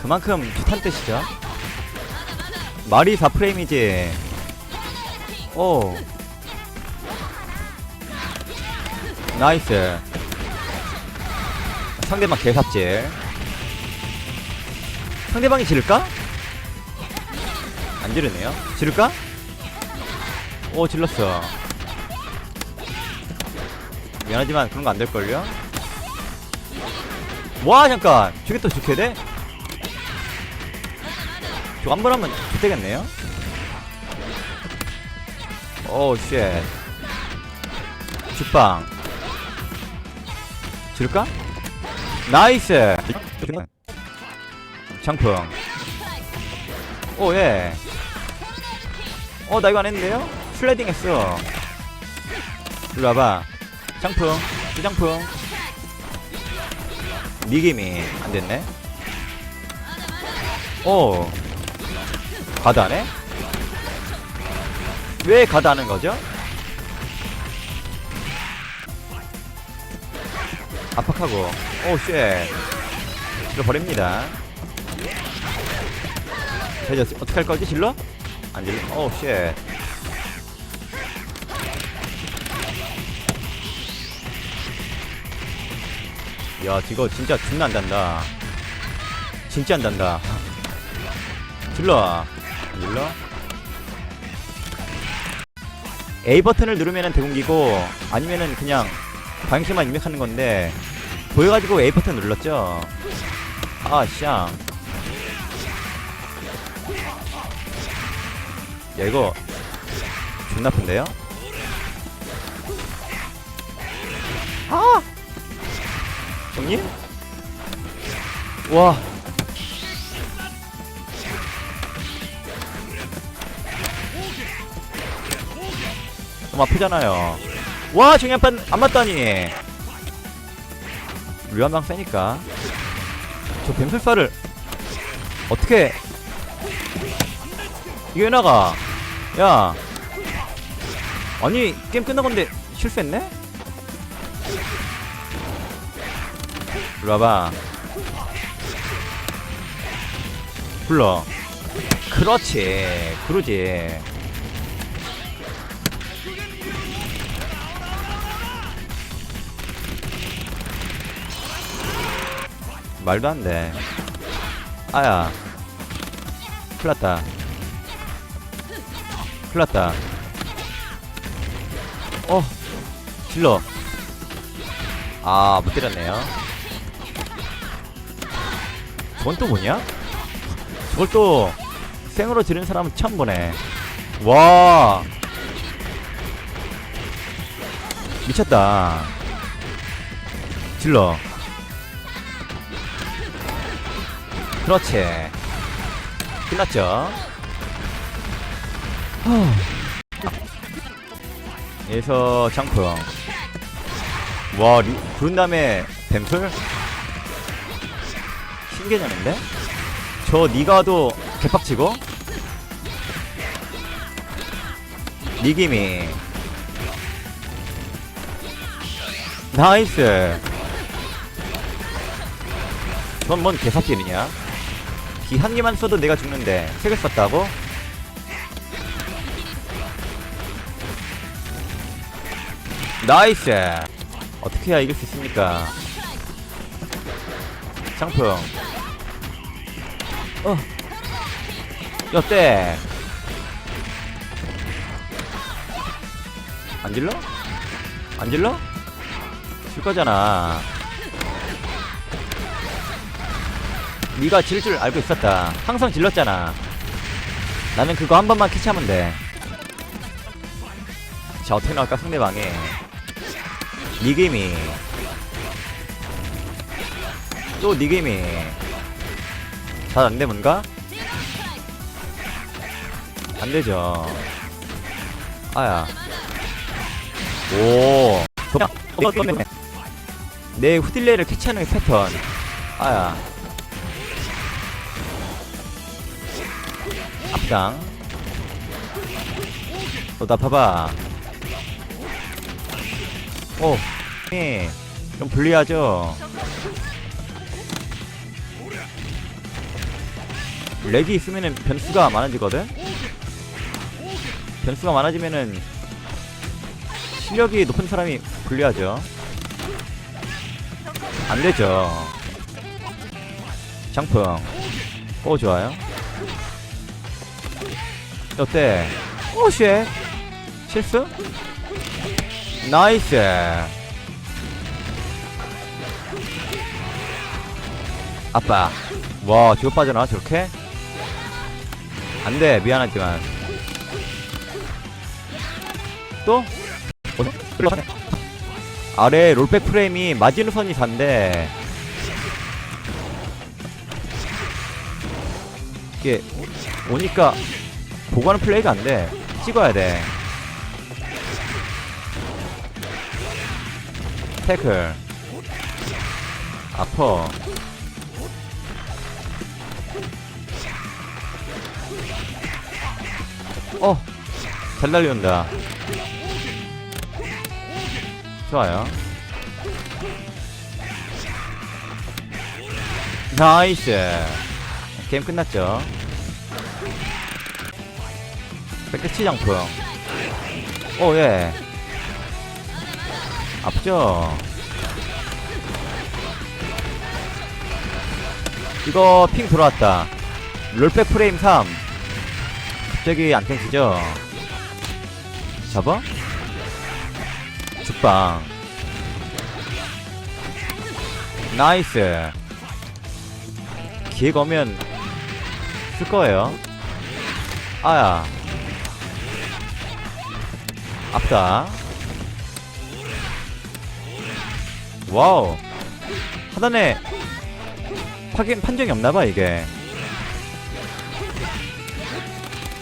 그만큼 좋단 뜻이죠. 말이 4프레임이지. 오. 나이스. 상대방 개삽질. 상대방이 지를까? 안 지르네요. 지를까? 오, 질렀어. 미안하지만 그런 거 안 될걸요? 와, 잠깐! 저게 또 죽게 돼? 번 하면 좋되겠네요? 오, 쉣. 죽방. 지를까? 나이스! 장풍. 오, 예. 어, 나 이거 안 했는데요? 슬라이딩 했어. 일로 와봐. 장풍. 주장풍. 니김이 안 됐네. 오. 해? 왜 가드 하는 거죠? 압박하고. 오, 쉣. 질러 버립니다. 자, 이제 어떻게 할 거지, 질러? 안 질러? 오, 쉣. 야, 이거 진짜 존나 안 단다. 진짜 안 단다. 질러. 안 질러? A 버튼을 누르면은 대공기고 아니면은 그냥 방향키만 입력하는 건데 보여가지고 A 버튼 눌렀죠. 아, 샹. 야, 이거 존나 아픈데요? 아! 형님? 와. 너무 아프잖아요. 와, 안, 맞- 안 맞다니. 류한방 세니까. 저 뱀술사를 어떻게 이게 왜 나가? 야. 아니, 게임 끝난 건데 실수했네? 일로 와봐. 불러. 그렇지. 그러지. 말도 안 돼. 아야. 큰일 났다. 큰일 났다. 어. 질러. 아, 못 때렸네요. 저건 또 뭐냐? 저걸 또 생으로 지른 사람은 처음 보네. 와. 미쳤다. 질러. 그렇지. 끝났죠? 여기서 장풍. 와, 리, 그런 다음에 뱀풀? 신개념인데? 저 니가도 개빡치고? 니김이 나이스 전뭔 개삽질이냐 기 한 개만 써도 내가 죽는데 세 개 썼다고? 나이스 어떻게 해야 이길 수 있습니까 장풍 어 여태 안 질러? 안 질러? 질 거잖아 네가 질줄 알고 있었다. 항상 질렀잖아. 나는 그거 한 번만 캐치하면 돼자 어떻게 나올까 상대방이 니게임이 또 니게임이 잘 안돼 뭔가? 안되죠. 아야. 오. 내 후딜레를 캐치하는 패턴. 아야 앞장 너나 봐봐 오 예, 좀 불리하죠 렉이 있으면은 변수가 많아지거든? 변수가 많아지면은 실력이 높은 사람이 불리하죠. 안 되죠. 장풍. 오, 좋아요. 어때? 오, 쉣. 실수? 나이스. 아빠. 와, 저거 빠져나, 저렇게? 안 돼, 미안하지만. 또? 어? 아래 롤백 프레임이 마지노선이 잔데 이게 오니까 보관은 플레이가 안 돼. 찍어야 돼. 태클. 아퍼. 어, 잘 날려온다. 좋아요. 나이스. 게임 끝났죠. 백대치 장풍. 오, 예. 아프죠? 이거 핑 들어왔다. 롤백 프레임 3. 갑자기 안 땡기죠? 잡아? 죽방. 나이스. 기회가 오면 쓸 거예요. 아야. 아프다. 와우. 하단에 확인 판정이 없나봐, 이게.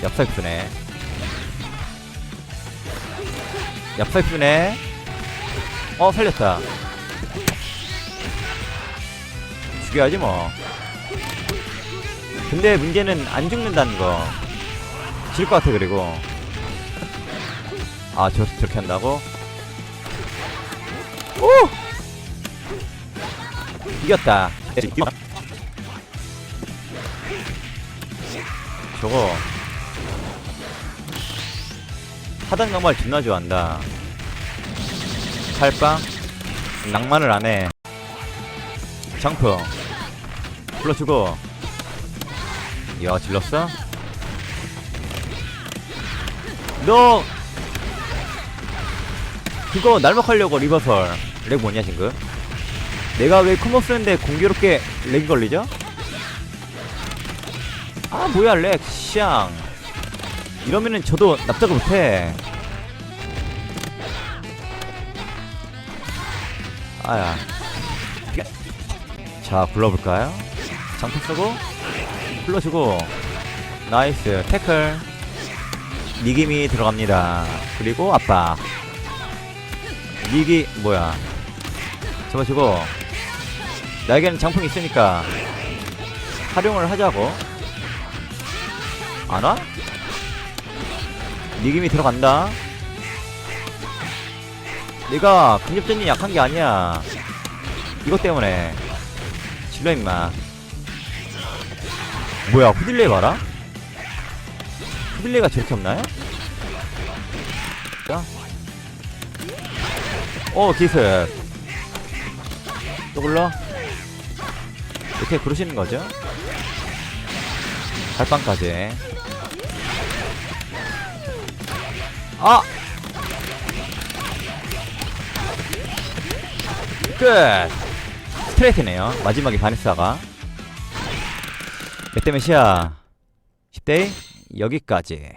얍살프네. 얍살프네. 어, 살렸다. 죽여야지, 뭐. 근데 문제는 안 죽는다는 거. 질 것 같아, 그리고. 아, 저, 저렇게 한다고? 오! 이겼다. 저거. 하단 강말 존나 좋아한다. 칼빵? 낭만을 안 해. 장풍. 불러주고. 야, 질렀어? 너 그거 날먹하려고 리버설 렉 뭐냐 지금? 내가 왜 코모 쓰는데 공교롭게 렉이 걸리죠? 아 뭐야 렉. 샹. 이러면은 저도 납작을 못해. 아야. 자 불러볼까요? 장풍 쓰고 불러주고. 나이스. 태클. 니김이 들어갑니다. 그리고 아빠 니기 뭐야? 잡아주고 나에게는 장풍 있으니까 활용을 하자고. 안 와? 니김이 들어간다. 내가 근접전이 약한 게 아니야. 이것 때문에. 질러 임마. 뭐야 후딜레이 봐라. 후딜레이가 저렇게 없나요? 자. 어 기습 또 굴러? 이렇게 그러시는 거죠? 발빵까지. 아! 끝! 스트레이트네요. 마지막에 바네스아가. 몇 대몇 시야? 10대 여기까지